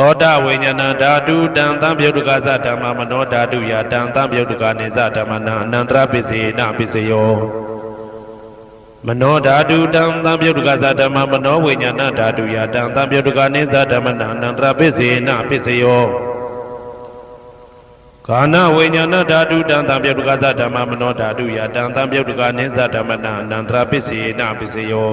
သောတဝိညာဏဓာတုတံသံပြုတ်တကသဓမ္မမနောဓာတုယတံသံပြုတ်တကနေသဓမ္မနံအနန္တရပစ္စယေနပစ္စယောမနောဓာတုတံသံပြုတ်တကသဓမ္မမနောဝိညာဏဓာတုယတံသံပြုတ်တကနေသဓမ္မနံအနန္တရပစ္စယေနပစ္စယောကာနဝိညာဏဓာတုတံသံပြုတ်တကသဓမ္မမနောဓာတုယတံသံပြုတ်တကနေသဓမ္မနံအနန္တရပစ္စယေနပစ္စယော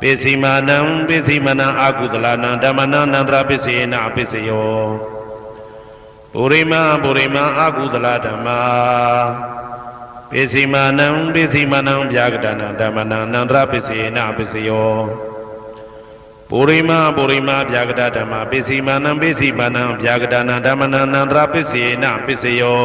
ပိစီမာနံပိစီမနံအာကုသလနံဓမ္မနံအနန္တရပစ္စေနပစ္စယောပုရိမံပုရိမာအာကုသလဓမ္မာပိစီမာနံပိစီမနံဗျာကတနာဓမ္မနံအနန္တရပစ္စေနပစ္စယောပုရိမပုရိမဗျာကတဓမ္မပိစီမာနံပိစီမာနံဗျာကတနာဓမ္မနံအနန္တရပစ္စေနပစ္စယော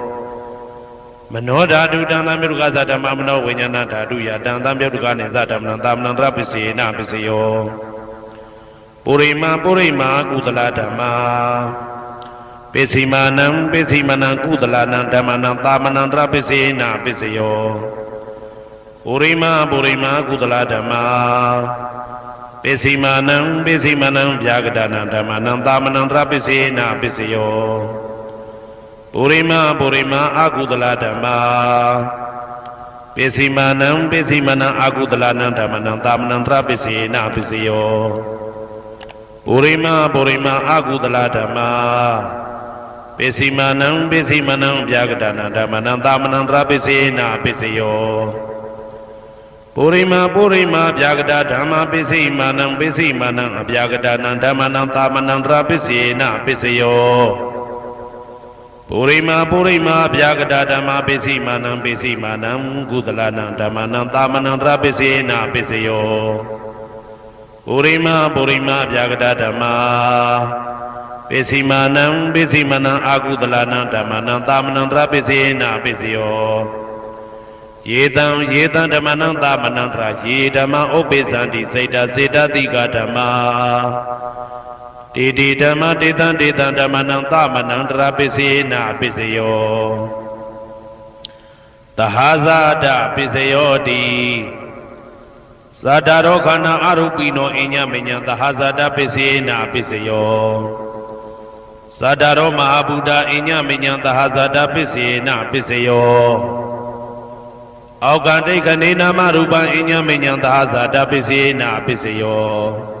မနောဓာတုတံသံမြုပ်ကသဓမ္မမနောဝိညာဏဓာတုယတံသံမြုပ်ကနေသဓမ္မနံသာမဏံတရပစ္စေနပစ္စယောပုရိမာပုရိမာကုသလဓမ္မာပိစီမာနံပိစီမနံကုသလနံဓမ္မနံသာမဏံတရပစ္စေနပစ္စယောပုရိမာပုရိမာကုသလဓမ္မာပိစီမာနံပိစီမနံဗျာကတနံဓမ္မနံသာမဏံတရပစ္စေနပစ္စယော ပုရိမပုရိမအာကုသလဓမ္မာပိစီမာနံပိစီမနံအာကုသလနံဓမ္မနံသာမဏံတရပိစေနပစ္စယောပုရိမပုရိမအာကုသလဓမ္မာပိစီမာနံပိစီမနံဗျာကတနာဓမ္မနံသာမဏံတရပိစေနပစ္စယောပုရိမပုရိမဗျာကတဓမ္မပိစိမာနံပိစိမာနံအဗျာကတနံဓမ္မနံသာမဏံတရပိစေနပစ္စယော ပုရိမာပုရိမာဗျာကတာဓမ္မပိစိမာနံပိစိမာနံကုသလနံဓမ္မနံတာမနံတရပိစေနာပိစယောပုရိမာပုရိမာဗျာကတာဓမ္မပိစိမာနံပိစိမာနံအာကုသလနံဓမ္မနံတာမနံတရပိစေနာပိစယောယေတံယေတံဓမ္မနံတာမနံတရယေဓမ္မဥပ္ပေသန္တိစေတစေတတိကဓမ္မာ တေတိဓမ္မတေတံတေတံဓမ္မနံသမနံတရာပစ္စေနပစ္စယောတဟဇာတပစ္စယောတိသတ္တရောခန္ဓာအရုပိနောအညမညံတဟဇာတပစ္စေနပစ္စယောသတ္တရောမဟာဗုဒ္ဓအညမညံတဟဇာတပစ္စေနပစ္စယောအောက်ကတိတ်ခနေနာမရူပံအညမညံတဟဇာတပစ္စေနပစ္စယော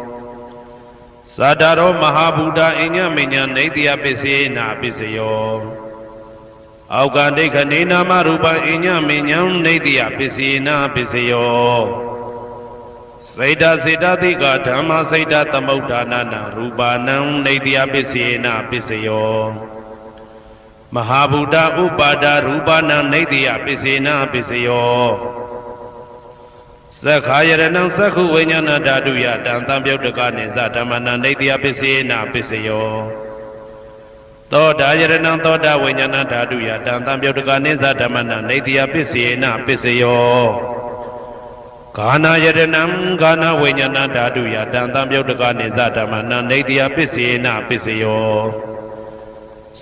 သတ္တရောမဟာဗုဒ္ဓအညမညံနေတယပစ္စယေနာပစ္စယောအောက်ကဒိဋ္ဌနေနာမရူပံအညမညံနေတယပစ္စယေနာပစ္စယောစေတစေတသိကဓမ္မစေတသမုဋ္ဌာနာနာရူပါနံနေတယပစ္စယေနပစ္စယောမဟာဗုဒ္ဓဥပါဒရူပနံနေတယပစ္စေနပစ္စယော သက္ခာယရဏံသက္ခုဝိညာဏဓာတုယတံတံပြုတ်တကနိသဓမ္မနံနေတယပစ္စေနပစ္စယောသောတာယရဏံသောတာဝိညာဏဓာတုယတံတံပြုတ်တကနိသဓမ္မနံနေတယပစ္စေနပစ္စယောကာနာယရဏံကာနာဝိညာဏဓာတုယတံတံပြုတ်တကနိသဓမ္မနံနေတယပစ္စေနပစ္စယော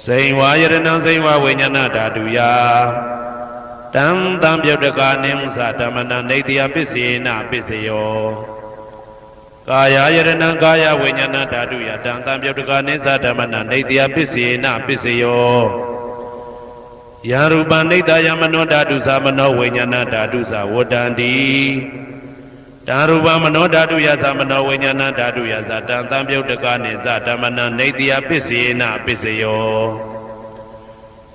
စိန်ဝါယရဏံစိန်ဝါဝိညာဏဓာတုယ တံတံပြုတ်တကနိသဓမ္မနံနေတယပစ္စေနပစ္စယောကာယယရဏံကာယဝိညာဏဓာတုယတံတံပြုတ်တကနိသဓမ္မနံနေတယပစ္စေနပစ္စယောယံရူပံနေတယမနောဓာတုသမနောဝိညာဏဓာတုသဝတ္တန္တိတံရူပမနောဓာတုယသမနောဝိညာဏဓာတုယသတံတံပြုတ်တကနိသဓမ္မနံနေတယပစ္စေနပစ္စယော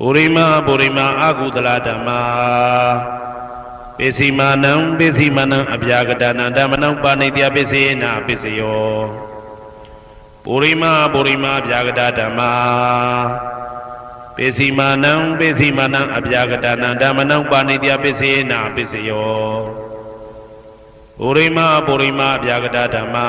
ပုရိမာပုရိမာအာကုသလဓမ္မာပိစီမာနံပိစီမာနံအပြာကတနံဓမ္မနံပါဏိတယပစ္စေနပစ္စယောပုရိမာပုရိမာဗျာကတဓမ္မာပိစီမာနံပိစီမာနံအပြာကတနံဓမ္မနံပါဏိတယပစ္စေနပစ္စယောပုရိမာပုရိမာဗျာကတဓမ္မာ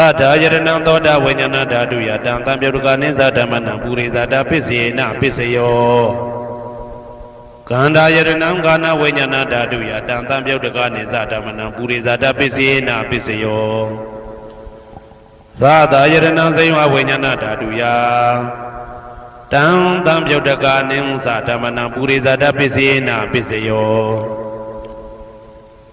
တထာယရဏံသောတာဝိညာဏဓာတုယတံတံပြုတ်တကနိသဓမ္မနံပုရိသတာပစ္စေနပစ္စယောကန္တာယရဏံကာနဝိညာဏဓာတုယတံတံပြုတ်တကနိသဓမ္မနံပုရိသတာပစ္စေနပစ္စယောရရာသာယရဏစိဝဝိညာဏဓာတုယတံတံပြုတ်တကာနိသဓမ္မနံပုရိသတပစ္စေနပစ္စယော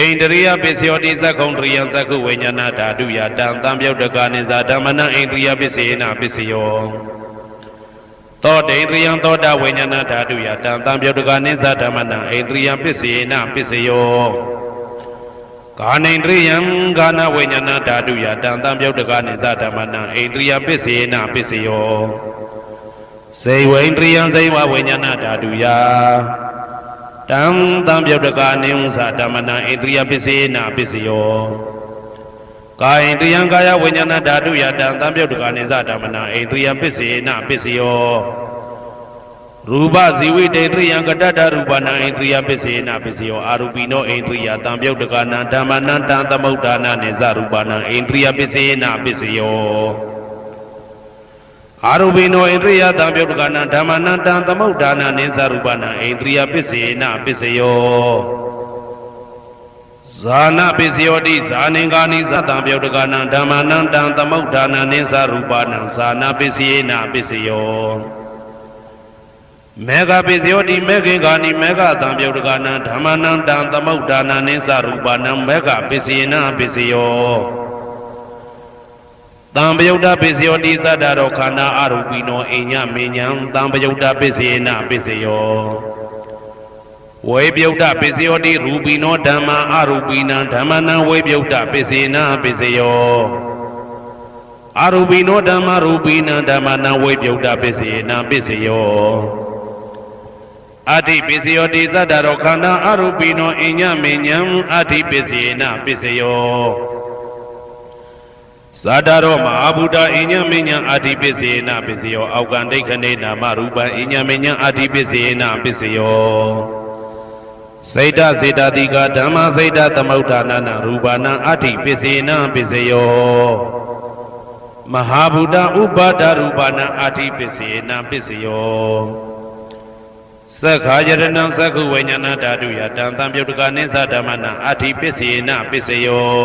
ဣန္ဒရိယပစ္စယောတိသက္ကုံတရိယသက္ကုဝိညာဏဓာတုယတံတံပြုတ်တကနိသဓမ္မနံဣန္ဒရိယပစ္စေနပစ္စယောသောတေန္ဒရိယသောတာဝိညာဏဓာတုယတံတံပြုတ်တကနိသဓမ္မနံဣန္ဒရိယပစ္စေနပစ္စယောကာနိန္ဒရိယံဂာနဝိညာဏဓာတုယတံတံပြုတ်တကနိသဓမ္မနံဣန္ဒရိယပစ္စေနပစ္စယောစေဝိန္ဒရိယံဇိဝဝိညာဏဓာတုယ တံတံပြုတ်တကနိဥ္စဓမ္မနံဣန္ဒရိယပစ္စေနပစ္စယောကာယိန္ဒရိယံကာယဝိညာဏဓာတုယတံတံပြုတ်တကနိသဓမ္မနံဣန္ဒရိယပစ္စေနပစ္စယောရူပဇီဝိတေတရိယံကတ္တတရူပနာဣန္ဒြိယပစ္စေနပစ္စယောအာရူပိနောဣန္ဒြိယတံပြုတ်တကနာဓမ္မနံတံသမုဋ္ဌာနာနေဇရူပနာဣန္ဒြိယပစ္စေနပစ္စယော အာရူပိနောဣန္ဒြိယတံပြုတ်တကနာဓမ္မနံတံသမုဋ္ဌာနာနေဇရူပနာဣန္ဒြိယပစ္စေနပစ္စယောဇာနာပစ္စယောတိဇာနင်္ဂာနိသတံပြုတ်တကနာဓမ္မနံတံသမုဋ္ဌာနာနေဇရူပနာဇာနာပစ္စယေနပစ္စယောမေဃပိစယောတိမေခင်ကာနိမေဃတံပြုတ်တကနံဓမ္မနံတံသမုဋ္ဌာနာနိသရူပနံမေဃပိစယေနပိစယော တံပယုတ်တပိစယောတိသတ္တရောခန္ဓာအရူပိနောအိညမဉ္ဇံတံပယုတ်တပိစယေနပိစယောဝေပြုတ်တပိစယောတိရူပိနောဓမ္မာအရူပိနံဓမ္မနံဝေပြုတ်တပိစေနပိစယောအရူပိနောဓမ္မာရူပိနံဓမ္မနံဝေပြုတ်တပိစေနပိစယောအဋ္ဌိပစ္စယောတိသတ္တရောခန္ဓာအရူပိနောအညမေညံအဋ္ဌိပစ္စေနပစ္စယော သတ္တရောမဟာဗုဒ္ဓအညမေညံအဋ္ဌိပစ္စေနပစ္စယောအောက်ကံဒိဋ္ဌနေနာမရူပံအညမေညံအဋ္ဌိပစ္စေနပစ္စယောစေတစေတတိကဓမ္မစေတသမုဋ္ဌာနာနရူပနာအဋ္ဌိပစ္စေနပစ္စယောမဟာဗုဒ္ဓဥပါဒရူပနာအဋ္ဌိပစ္စေနပစ္စယောသက္ခာယရဏံသက္ခုဝိညာဏဓာတုယတံတံပြုတ်တကနိသဓမ္မနံအဋ္ဌိပစ္စေနပစ္စယော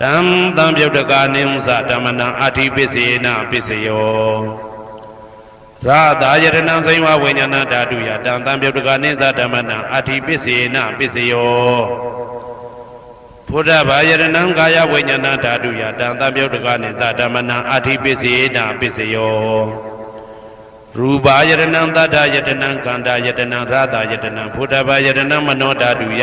တံတံပြုတ်တကနိသဓမ္မနံအာထိပစ္စေနပစ္စယောရာသာယရဏံဇိဝဝိညာဏဓာတုယာတံတံပြုတ်တကနိသဓမ္မနံအာထိပစ္စေနပစ္စယောဘုဒ္ဓဘာယရဏံကာယဝိညာဏဓာတုယတံတံပြုတ်တကနိသဓမ္မနံအာထိပစ္စယေနာပစ္စယောရူပါယရဏံတတ္ထယတနံကန္တာယတနံရသယတနံဘုဒ္ဓဘာယရဏံမနောဓာတုယ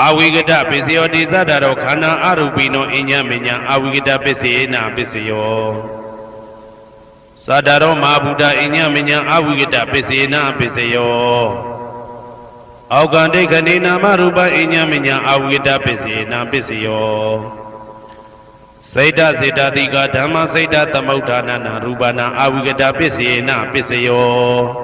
အာဝိကတပစ္စယောတိသတ္တရောခန္ဓာအရူပိနောအညမညာအာဝိကတပစ္စေနပစ္စယောသတ္တရောမဟာဗုဒ္ဓအညမညာအာဝိကတပစ္စေနပစ္စယောအောက်ကံဒိဋ္ဌနေနာမရူပအညမညာအာဝိကတပစ္စေနပစ္စယောစိတ်တစေတတိကဓမ္မစိတ်တသမုဋ္ဌာနနာရူပနာအာဝိကတပစ္စေနပစ္စယော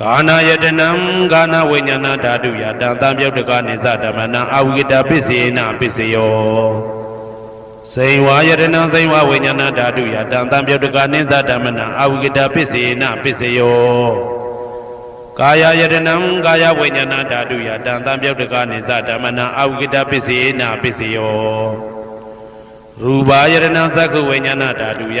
ကာနာယတနံကာနာဝိညာဏဓာတုယတံတံပြုတ်တကနိသဓမ္မနံအာဝိကတပစ္စေနပစ္စယောစိန်ဝါယတနံစိန်ဝါဝိညာဏဓာတုယတံတံပြုတ်တကနိသဓမ္မနံအာဝိကတပစ္စေနပစ္စယောကာယယတနံကာယဝိညာဏဓာတုယတံတံပြုတ်တကနိသဓမ္မနံအာဝိကတပစ္စေနပစ္စယောရူပါယတနံသက္ခဝိညာဏဓာတုယ